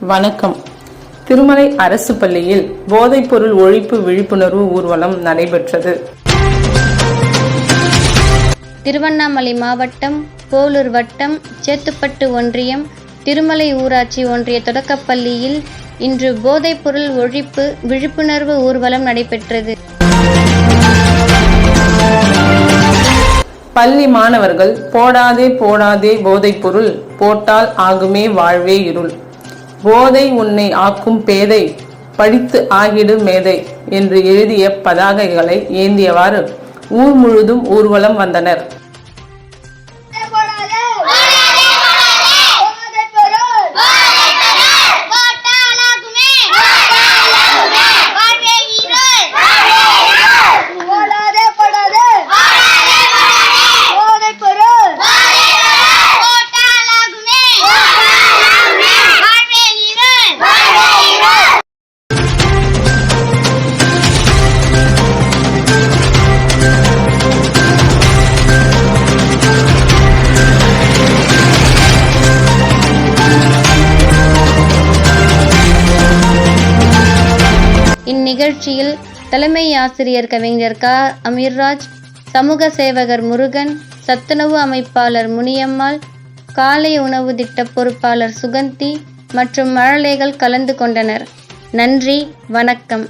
வணக்கம். திருமலை அரசு பள்ளியில் போதைப்பொருள் ஒழிப்பு விழிப்புணர்வு ஊர்வலம் நடைபெற்றது. திருவண்ணாமலை மாவட்டம் போலூர் வட்டம் சேத்துப்பட்டு ஒன்றியம் திருமலை ஊராட்சி ஒன்றிய தொடக்கப்பள்ளியில் இன்று போதைப்பொருள் ஒழிப்பு விழிப்புணர்வு ஊர்வலம் நடைபெற்றது. பள்ளி மாணவர்கள் போடாதே போடாதே போதைப்பொருள் போட்டால் ஆகுமே வாழ்வே இருள். போதை உன்னை ஆக்கும் பேதை படித்து ஆகிடு மேதை என்று எழுதிய பதாகைகளை ஏந்தியவாறு ஊர் முழுதும் ஊர்வலம் வந்தனர். இந்நிகழ்ச்சியில் தலைமை ஆசிரியர் கவிஞர் க. அமீர்ராஜ் சமூக சேவகர் முருகன் சத்துணவு அமைப்பாளர் முனியம்மாள் காலை உணவு திட்ட பொறுப்பாளர் சுகந்தி மற்றும் மழலைகள் கலந்து கொண்டனர். நன்றி வணக்கம்.